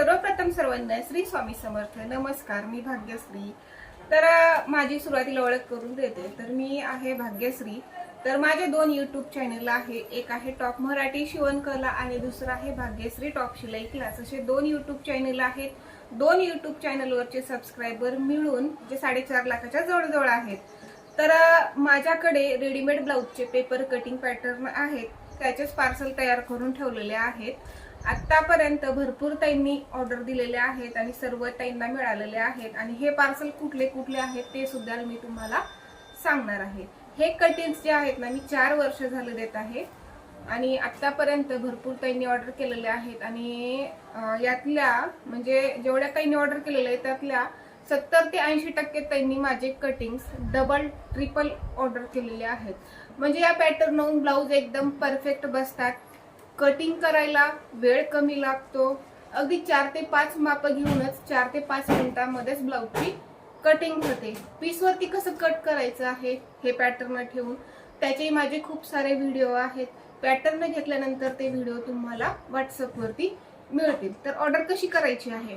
सर्वप्रथम सर्वांना श्री स्वामी समर्थ. नमस्कार मी भाग्यश्री. तर माझी सुरुवातीला ओळख करून देते. तर मी आहे भाग्यश्री. तर माझे दोन युट्यूब चॅनल आहे. एक आहे टॉप मराठी शिवणकला आणि दुसरं आहे भाग्यश्री टॉप शिलाई क्लास. असे दोन युट्यूब चॅनल आहेत. दोन युट्यूब चॅनलवरचे सबस्क्रायबर मिळून जे साडेचार लाखाच्या जवळजवळ आहेत. तर माझ्याकडे रेडीमेड ब्लाऊजचे पेपर कटिंग पॅटर्न आहेत. त्याचेच पार्सल तयार करून ठेवलेले आहेत. आतापर्यंत भरपूर ताईंनी ऑर्डर दिलेले आहेत आणि सर्व ताईंना मिळालेले आहेत. आणि हे पार्सल कुठले कुठले आहेत ते सुद्धा मी तुम्हाला सांगणार आहे. हे कटिंग्स जे आहेत ना मी चार वर्ष झालं देत आहे. आणि आत्तापर्यंत भरपूर ताईंनी ऑर्डर केलेले आहेत. आणि यातल्या म्हणजे जेवढ्या ताईंनी ऑर्डर केलेले आहेत त्यातल्या सत्तर ते ऐंशी टक्के त्यांनी माझे कटिंग्स डबल ट्रिपल ऑर्डर केलेले आहेत. म्हणजे या पॅटर्नवरून ब्लाऊज एकदम परफेक्ट बसतात. कटिंग करायला वेळ कमी लागतो. अगदी चार ते पाच माप घेऊनच चार ते पाच मिनिटांमध्येच ब्लाऊजची कटिंग होते. पीसवरती कसं कट करायचं आहे हे पॅटर्न ठेवून त्याचे माझे खूप सारे व्हिडिओ आहेत. पॅटर्न घेतल्यानंतर ते व्हिडिओ तुम्हाला व्हॉट्सअपवरती मिळतील. तर ऑर्डर कशी करायची आहे?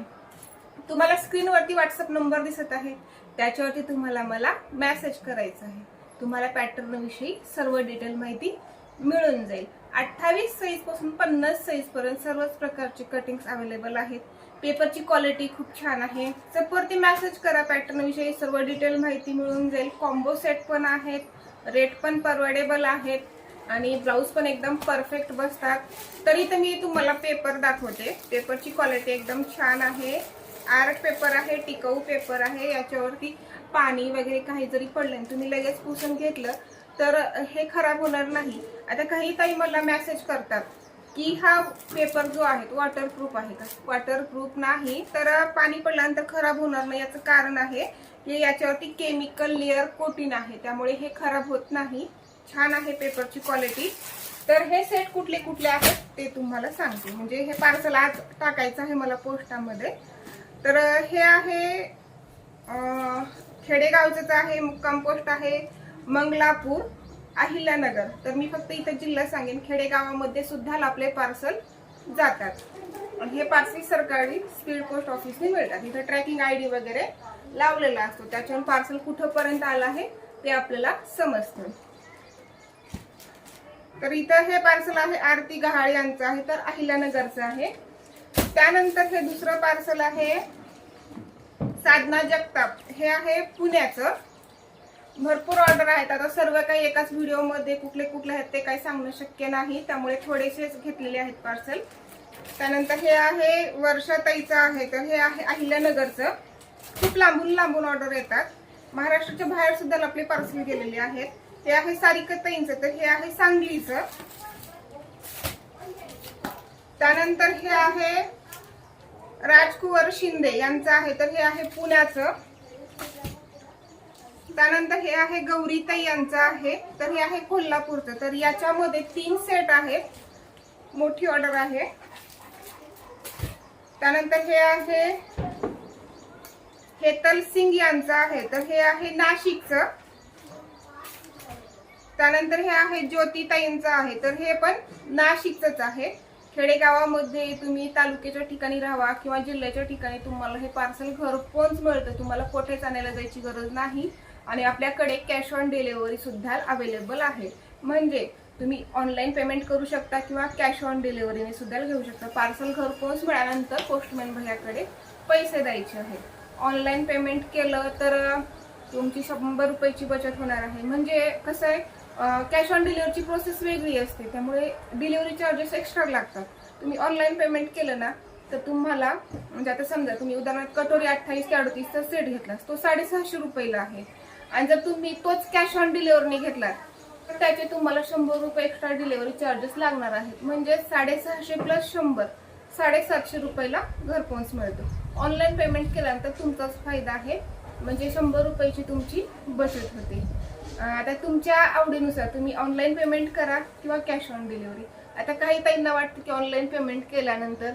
तुम्हाला स्क्रीनवरती व्हॉट्सअप नंबर दिसत आहे. त्याच्यावरती तुम्हाला मला मेसेज करायचा आहे. तुम्हाला पॅटर्न विषयी सर्व डिटेल माहिती मिळून जाईल. अठ्ठावीस साईजपासून पन्नास साईज पर्यंत सर्वच प्रकारचे कटिंग्स अवेलेबल आहेत. पेपरची क्वालिटी खूप छान आहे. सपोर्टी मॅसेज करा पॅटर्न विषयी. सर्व डिटेल माहिती मिळून जाईल. कॉम्बो सेट पण आहेत. रेट पण परवडेबल आहेत. आणि ब्लाऊज पण एकदम परफेक्ट बसतात. तरी तर मी तुम्हाला पेपर दाखवते. पेपरची क्वालिटी एकदम छान आहे. आर्ट पेपर आहे टिकाऊ पेपर आहे. याच्यावरती पाणी वगैरे काही जरी पडलं आणि तुम्ही लगेच पुसून घेतलं तर हे खराब होणार नाही. आता काही ताई मला मेसेज करतात की हा पेपर जो आहे तो वॉटरप्रूफ आहे का? वॉटरप्रूफ नाही तर पाणी पडल्यानंतर खराब होणार नाही याचं कारण आहे की याच्यावरती केमिकल लेअर कोटिंग आहे. त्यामुळे हे खराब होत नाही. छान आहे पेपरची क्वालिटी तर हे सेट कुठले कुठले आहेत ते तुम्हाला सांगते. म्हणजे हे पार्सल आज टाकायचं आहे मला पोस्टामध्ये. तर हे आहे खेडेगावचंच आहे मुक्काम पोस्ट आहे. मंगलापूर अहिल्यानगर. तर मी फक्त इथं जिल्हा सांगेन. खेडेगावामध्ये सुद्धा आपले पार्सल जातात. आणि हे पार्सल सरकारी स्पीड पोस्ट ऑफिसने मिळतात. इथं ट्रॅकिंग आय डी वगैरे लावलेला असतो. त्याच्यावर पार्सल कुठंपर्यंत आलं आहे ते आपल्याला समजतं. तर इथं हे पार्सल आहे आरती गहाळ यांचं आहे तर अहिल्यानगरचं आहे. त्यानंतर हे दुसरं पार्सल आहे साधना जगताप. हे आहे पुण्याचं. भरपूर ऑर्डर आहेत. आता सर्व काही एकाच व्हिडिओमध्ये कुठले कुठले आहेत ते काही सांगणं शक्य नाही. त्यामुळे थोडेसेच घेतलेले आहेत पार्सल त्यानंतर हे आहे वर्षाताईचं आहे. तर हे आहे अहिल्यानगरचं. खूप लांबून लांबून ऑर्डर येतात. महाराष्ट्राच्या बाहेर सुद्धा आपले पार्सल गेलेले आहेत. हे आहे सारिकताईंचं तर हे आहे सांगलीचं. त्यानंतर हे आहे राजकुवर शिंदे यांचं आहे. तर हे आहे पुण्याचं. त्यानंतर हे आहे गौरीताई यांचं आहे. तर हे आहे कोल्हापूरचं. तर याच्यामध्ये तीन सेट आहेत मोठी ऑर्डर आहे. त्यानंतर हे आहे हेतल सिंग यांचं आहे. तर हे आहे नाशिकचं. त्यानंतर हे आहे ज्योतिताईंचं आहे. तर हे पण नाशिकचंच आहे. खेडेगावामध्ये तुम्ही तालुक्याच्या ठिकाणी राहा किंवा जिल्ह्याच्या ठिकाणी तुम्हाला हे पार्सल घरपोच मिळतं. तुम्हाला कोठेच आणायला जायची गरज नाही. आणि आपल्याकडे कॅश ऑन डिलिव्हरी सुद्धा अवेलेबल आहे. म्हणजे तुम्ही ऑनलाईन पेमेंट करू शकता किंवा कॅश ऑन डिलिव्हरीने सुद्धा घेऊ शकता. पार्सल घरपोच मिळाल्यानंतर पोस्टमॅन भैयाकडे पैसे द्यायचे आहेत. ऑनलाईन पेमेंट केलं तर तुमची शंभर रुपयाची बचत होणार आहे. म्हणजे कसं आहे कॅश ऑन डिलिव्हरीची प्रोसेस वेगळी असते. त्यामुळे डिलिव्हरी चार्जेस एक्स्ट्रा लागतात. तुम्ही ऑनलाईन पेमेंट केलं ना तर तुम्हाला म्हणजे आता समजा तुम्ही उदाहरणार्थ कटोरी अठ्ठावीस ते अडतीसचा सेट घेतला तो साडेसहाशे रुपयाला आहे. आणि जर तुम्ही तोच कॅश ऑन डिलिव्हरीने घेतला तर त्याचे तुम्हाला शंभर रुपये एक्स्ट्रा डिलिव्हरी चार्जेस लागणार आहेत. म्हणजे साडेसहाशे प्लस शंभर साडेसातशे रुपयाला घरपोच मिळतो. ऑनलाईन पेमेंट केल्यानंतर तुमचाच फायदा आहे. म्हणजे शंभर रुपयाची तुमची बचत होते. आता तुमच्या आवडीनुसार तुम्ही ऑनलाईन पेमेंट करा किंवा कॅश ऑन डिलिव्हरी आता काही ताईंना वाटतं की ऑनलाईन पेमेंट केल्यानंतर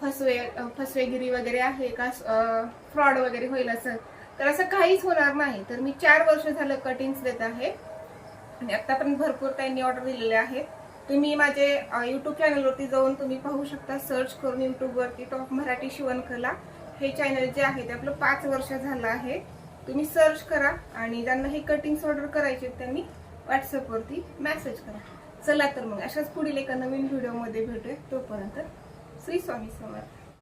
फसवे फसवेगिरी वगैरे आहे का? फ्रॉड वगैरे होईल असं. तर असं काहीच होणार नाही. तर मी चार वर्ष झालं कटिंग्स देत आहे. आणि आतापर्यंत भरपूर ताईंनी ऑर्डर दिलेले आहेत. तुम्ही माझे युट्यूब चॅनलवरती जाऊन तुम्ही पाहू शकता. सर्च करून युट्यूबवरती टॉप मराठी शिवणकला हे चॅनल जे आहे ते आपलं पाच वर्ष झालं आहे. तुम्ही सर्च करा आणि ज्यांना हे कटिंग्स ऑर्डर करायचे आहेत, त्यांनी व्हॉट्सअपवरती मेसेज करा. चला तर मग अशाच पुढील एका नवीन व्हिडिओमध्ये भेटूया. तोपर्यंत श्री स्वामी समर्थ.